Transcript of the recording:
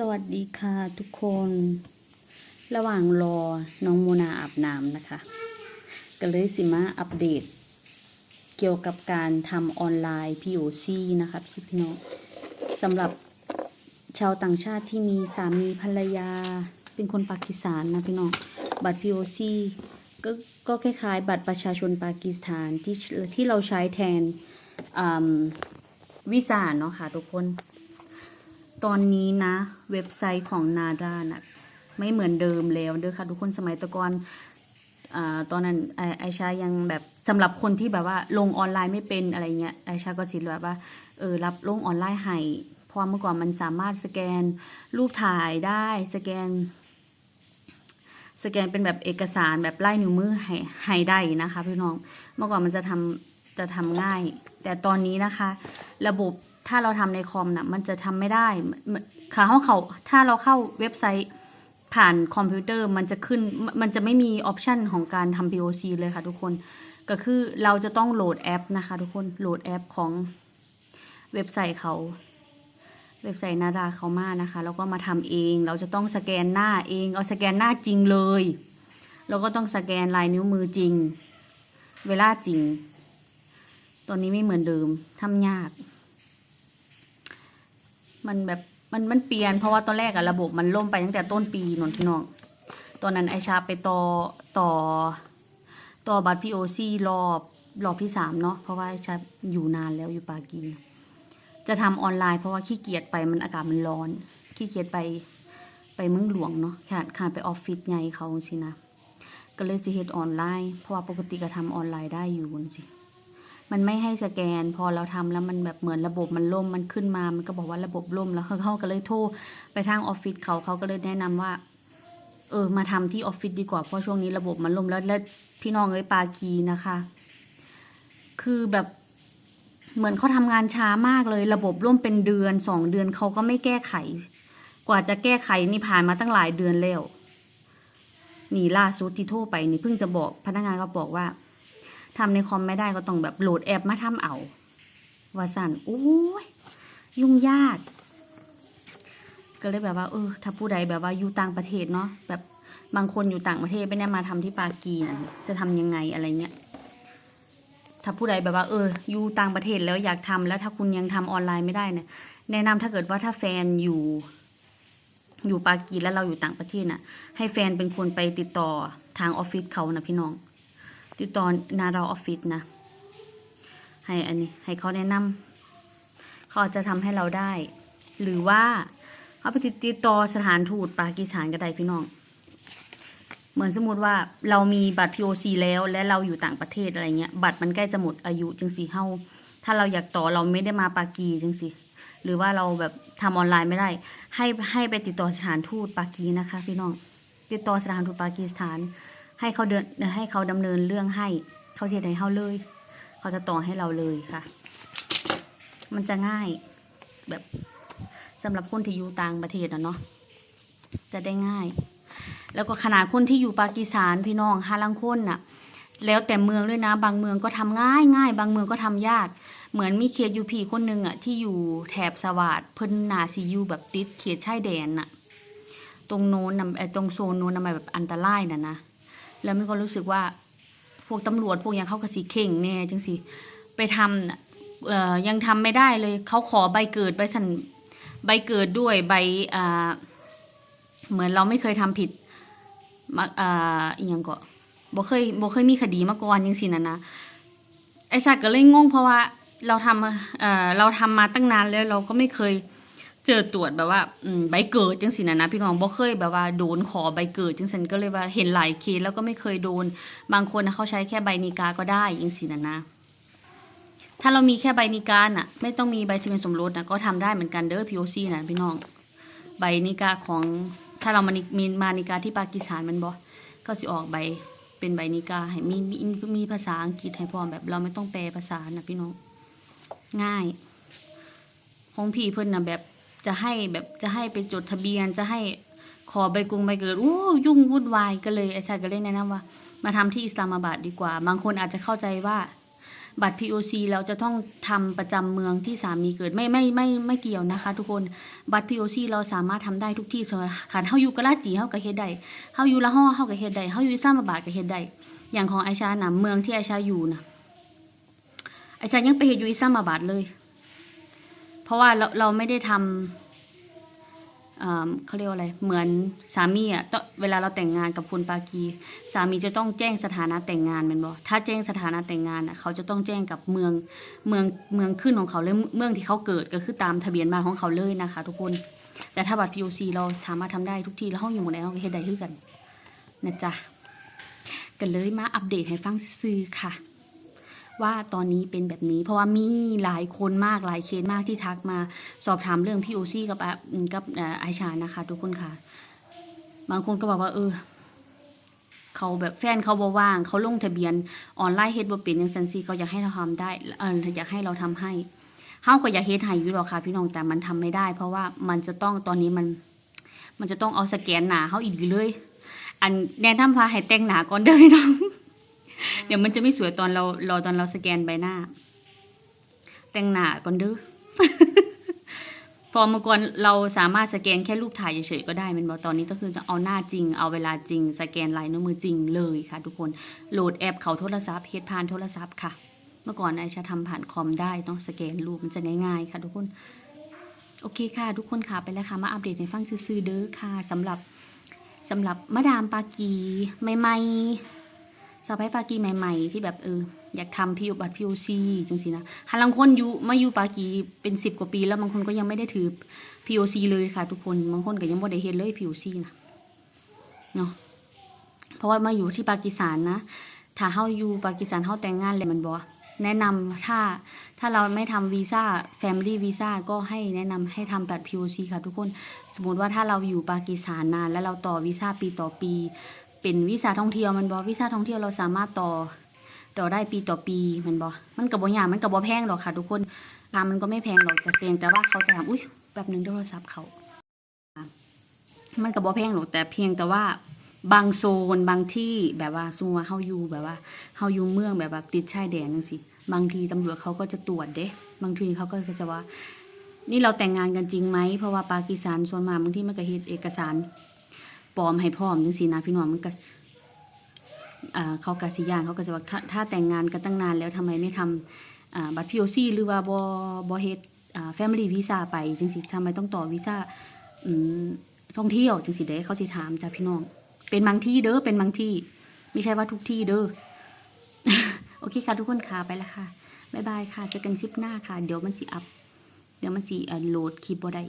สวัสดีค่ะทุกคน ระหว่างรอน้องโมนาอาบน้ำนะคะ ก็เลยสิมาอัปเดต เกี่ยวกับการทำออนไลน์ POC นะคะพี่พี่น้องสำหรับชาวต่างชาติที่มีสามีภรรยา เป็นคนปากีสถานนะพี่น้องบัตร POC ก็ก็คล้ายๆ บัตรประชาชนปากีสถานที่ที่เราใช้แทนวีซ่าเนาะค่ะทุกคน ตอนนี้นะ เว็บไซต์ของนาดานะไม่เหมือนเดิมแล้วเด้อค่ะ ทุกคนสมัยตะกอนอตอนนั้นไอไอชายังแบบสำหรับคนที่แบบว่าลงออนไลน์ไม่เป็นอะไรเงี้ยไอชาก็สิแบบว่าเออรับลงออนไลน์ให้เพราะเมื่อก่อนมันสามารถสแกนรูปถ่ายได้สแกน สแกนเป็นแบบเอกสารแบบไล่นิ้วมือให้ให้ได้นะคะพี่น้อง เมื่อก่อนมันจะทำจะทำง่าย แต่ตอนนี้นะคะ ระบบ ถ้าเราทำในคอมน่ะมันจะทำไม่ได้ค่ะเขาเขาถ้าเราเข้าเว็บไซต์ผ่านคอมพิวเตอร์มันจะขึ้นมันมันจะไม่มีออปชันของการทำ POC เลยค่ะทุกคน ก็คือเราจะต้องโหลดแอปนะคะทุกคนโหลดแอปของเว็บไซต์เขาเว็บไซต์นาดาเขามานะคะ แล้วก็มาทำเอง เราจะต้องสแกนหน้าเอง เอาสแกนหน้าจริงเลย แล้วก็ต้องสแกนลายนิ้วมือจริง เวลาจริง ตอนนี้ไม่เหมือนเดิมทำยาก มันแบบมันมันเปลี่ยนเพราะว่าตอนแรกอะระบบมันล่มไปตั้งแต่ต้นปีนนพี่น้องตอนนั้นไอชาไปต่อต่อต่อบัตรพีโอซีรอบรอบที่สามเนาะเพราะว่าไอชาอยู่นานแล้วอยู่ปากี จะทำออนไลน์เพราะว่าขี้เกียจไปมันอากาศมันร้อน ขี้เกียจไปไปเมืองหลวงเนาะขาดขาดไปออฟฟิศไงเขาสินะก็เลยสิเฮ็ดออนไลน์เพราะว่าปกติก็ทำออนไลน์ได้อยู่สิ มันไม่ให้สแกน พอเราทำแล้วมันแบบเหมือนระบบมันล่มมันขึ้นมา มันก็บอกว่าระบบล่มแล้วเขาก็เลยโทรไปทางออฟฟิศเขาเขาก็เลยแนะนำว่า เออ มาทำที่ออฟฟิศดีกว่าเพราะช่วงนี้ระบบมันล่มแล้วแล้วพี่น้องเอ้ยปากีนะคะ คือแบบเหมือนเขาทำงานช้ามากเลย ระบบล่มเป็นเดือนสองเดือนเขาก็ไม่แก้ไข กว่าจะแก้ไขนี่ผ่านมาตั้งหลายเดือนแล้วนี่ล่าสุดที่โทรไปนี่เพิ่งจะบอกพนักงานก็บอกว่า ทำในคอมไม่ได้ก็ต้องแบบโหลดแอปมาทำเอาว่าสั่นโอ้ยยุ่งยาก ก็เลยแบบว่า เออ ถ้าผู้ใดแบบว่าอยู่ต่างประเทศเนาะแบบบางคนอยู่ต่างประเทศไม่ได้มาทำที่ปากีนะจะทำยังไงอะไรเงี้ยถ้าผู้ใดแบบว่า เอออยู่ต่างประเทศแล้วอยากทำแล้วถ้าคุณยังทำออนไลน์ไม่ได้เนี่ยแนะนำถ้าเกิดว่าถ้าแฟนอยู่ อยู่ปากีแล้วเราอยู่ต่างประเทศน่ะ ให้แฟนเป็นคนไปติดต่อทางออฟฟิศเขานะพี่น้อง ติดต่อนาเราออฟฟิศนะ ให้อันนี้ให้เขาแนะนำเขาอาจจะทำให้เราได้ หรือว่าเขาไปติดติดต่อสถานทูตปากีสถานก็ได้พี่น้อง เหมือนสมมติว่าเรามีบัตร POC แล้วและเราอยู่ต่างประเทศอะไรเงี้ย บัตรมันใกล้จะหมดอายุจังสีเฮาถ้าเราอยากต่อเราไม่ได้มาปากีจังสิหรือว่าเราแบบทำออนไลน์ไม่ได้ ให้ให้ไปติดต่อสถานทูตปากีนะคะ พี่น้องติดต่อสถานทูตปากีสถาน ให้เขาเดินให้เขาดำเนินเรื่องให้ เขาเทียให้เขาเลย เขาจะต่อให้เราเลยค่ะ มันจะง่ายแบบสำหรับคนที่อยู่ต่างประเทศนะเนาะจะได้ง่าย แล้วก็ขนาดคนที่อยู่ปากีสถานพี่น้องฮาลังคนน่ะ แล้วแต่เมืองด้วยนะ บางเมืองก็ทำง่ายง่ายบางเมืองก็ทำยากเหมือนมีเขตยูพีคนหนึ่งอะที่อยู่แถบสวัสดเพิ่นนาซียูแบบติดเขตชายแดนน่ะ ตรงโน้นน่ะไอตรงโซนโน้นน่ะมันแบบอันตรายน่ะนะ แล้วมันก็รู้สึกว่าพวกตำรวจพวกยังเข้ากระสีเข่งแน่จังสิไปทำน่ะเอ่อยังทำไม่ได้เลยเขาขอใบเกิดใบสันใบเกิดด้วยใบอ่าเหมือนเราไม่เคยทำผิดมาอ่าอีหยังก็บ่เคยบ่เคยมีคดีมาก่อนยังสินะนะไอ้ชาก็เลยงงเพราะว่าเราทำเอ่อเราทำมาตั้งนานแล้วเราก็ไม่เคย เจอตรวจแบบว่าใบเกิดจังสินะนะพี่น้องบ่เคยแบบว่าโดนขอใบเกิดจังสันก็เลยว่าเห็นหลายเคสแล้วก็ไม่เคยโดน บางคนนะเขาใช้แค่ใบนิกาก็ได้จังสินะนะถ้าเรามีแค่ใบนิกาน่ะ ไม่ต้องมีใบทะเบียนสมรสนะก็ทำได้เหมือนกันเด้อ POC นะพี่น้อง ใบนิกาของถ้าเรามานิมีมานิกาที่ปากีสถานมันบ่ก็สิออกใบเป็นใบนิกาให้มีมีมีภาษาอังกฤษให้พร้อมแบบ เราไม่ต้องแปลภาษานะพี่น้อง ง่าย ของพี่เพิ่นนะแบบ จะให้แบบจะให้ไปจดทะเบียนจะให้ขอใบกงใบเกิดอู้ยุ่งวุ่นวายก็เลยไอ้ชายก็เลยแนะนำว่า มาทำที่อิสลามบัดดีกว่า บางคนอาจจะเข้าใจว่าบัตร POC เราจะต้องทำประจำเมืองที่สามีเกิดไม่ไม่ไม่ไม่เกี่ยวนะคะ ทุกคนบัตร POC เราสามารถทำได้ทุกที่สมขันเฮาอยู่กะลาจีเฮาก็เฮ็ดได้เฮาอยู่ละฮ้อเฮาก็เฮ็ดได้เฮาอยู่ซามาบาดก็เฮ็ดได้อย่างของไอชาหนะเมืองที่ไอชาอยู่นะไอชายังไปเฮ็ดอยู่อิสลามาบาดเลย เพราะว่าเราเราไม่ได้ทำเอ่อเขาเรียกว่าอะไร เหมือนสามีอะเวลาเราแต่งงานกับคนปากี สามีจะต้องแจ้งสถานะแต่งงานแมันบอถ้าแจ้งสถานะแต่งงานอะเขาจะต้องแจ้งกับเมืองเมืองเมืองขึ้นของเขาเลยเมืองที่เขาเกิดก็คือตามทะเบียนบ้านของเขาเลยนะคะ ทุกคน แต่ถ้าบัตร POC เราสามารถทำได้ทุกที่แล้วห้องอยู่หมดแล้วก็เฮ็ดได้คือกันนะจ๊ะกันเลยมาอัปเดตให้ฟังซื่อค่ะ ว่าตอนนี้เป็นแบบนี้ เพราะว่ามีหลายคนมากหลายเคสมากที่ทักมาสอบถามเรื่องพี่โอซี่กับกับไอชานะคะ ทุกคนค่ะ บางคนก็บอกว่า เออเขาแบบแฟนเขาบ่ว่าง เขาลงทะเบียนออนไลน์เฮ็ดบ่เป็นจังซันซี่เขาอยากให้เราทำได้เอออยากให้เราทำให้เฮาก็อยากเฮ็ดให้อยู่หรอกค่ะ พี่น้องแต่มันทำไม่ได้ เพราะว่ามันจะต้องตอนนี้มัน มันจะต้องเอาสแกนหนาเฮาอีกเลย อันแนะนำว่าให้แต่งหนาก่อนเด้อพี่น้อง เดี๋ยวมันจะไม่สวยตอนเรารอตอนเราสแกนใบหน้า แต่งหน้าก่อนเด้อพอเมื่อก่อนเราสามารถสแกนแค่รูปถ่ายเฉยๆก็ได้มันบอกตอนนี้ก็คือจะเอาหน้าจริง เอาเวลาจริง สแกนลายนิ้วมือจริงเลยค่ะ ทุกคนโหลดแอปเขาโทรศัพท์เฮ็ดผ่านโทรศัพท์ค่ะ เมื่อก่อนไอชาทำผ่านคอมได้เนาะสแกนรูปมันจะง่ายๆค่ะ ทุกคนโอเคค่ะ ทุกคนค่ะไปแล้วค่ะมาอัปเดตให้ฟังซื่อๆเด้อค่ะสำหรับสำหรับมาดามปากีใหม่ๆ สาวไปปากีใหม่ ๆ ที่แบบเอออยากทำพิวบัตรพีโอซีจังสินะฮาลังคนอยู่มาอยู่ปากีเป็นสิบกว่าปี แล้วบางคนก็ยังไม่ได้ถือพีโอซีเลยค่ะ ทุกคนบางคนก็ยังไม่ได้เห็นเลยพีโอซีนะเนาะเพราะว่ามาอยู่ที่ปากีสถานนะถ้าเฮาอยู่ปากีสถานเฮาแต่งงานเลยมันบอกแนะนำถ้าถ้าเราไม่ทำวีซ่าแฟมิลี่วีซ่าก็ให้แนะนำให้ทำบัตรพีโอซีค่ะทุกคน สมมติว่าถ้าเราอยู่ปากีสถานนาน แล้วเราต่อวีซ่าปีต่อปี เป็นวีซ่าท่องเที่ยวมันบอวีซ่าท่องเที่ยวเราสามารถต่อต่อได้ปีต่อปีมันบอมันกับบ่ยามันกับบ่แพงหรอกค่ะ ทุกคนราคามันก็ไม่แพงหรอกแต่เพียงแต่ว่าเขาจะถามอุ้ยแบบหนึงโทรศัพท์เขา มันกับบ่แพงหรอกแต่เพียงแต่ว่าบางโซนบางที่แบบว่าสมมติว่าเฮาอยู่แบบว่าเฮาอยู่เมืองแบบว่าติดชายแดนจังซี่บางทีตำรวจเขาก็จะตรวจเด้ บางทีเขาก็จะว่า นี่เราแต่งงานกันจริงไหมเพราะว่าปากีสถานส่วนมากบางที่มันก็เฮ็ดเอกสาร ปลอมให้พร้อมจังซี่นะพี่น้องมันก็อ่าเขากสิยานเขาก็จะว่าถ้าแต่งงานกันตั้งนานแล้วทำไมไม่ทำอ่าบัตรพีโอซีหรือว่าบ่บ่เฮดอ่าแฟมิลี่วีซ่าไปจังซี่ทำไมต้องต่อวีซ่าอืมท่องเที่ยวจังซี่เด้เขาสิถามจ้ะพี่น้อง เป็นบางที่เด้อเป็นบางที่ ไม่ใช่ว่าทุกที่เด้อโอเคค่ะทุกคนค่ะไปล้วค่ะบ๊ายบายค่ะเจอกันคลิปหน้าค่ะ เดี๋ยวมันสิอัพเดี๋ยวมันสิเอ่อโหลดคลิปบ่ได้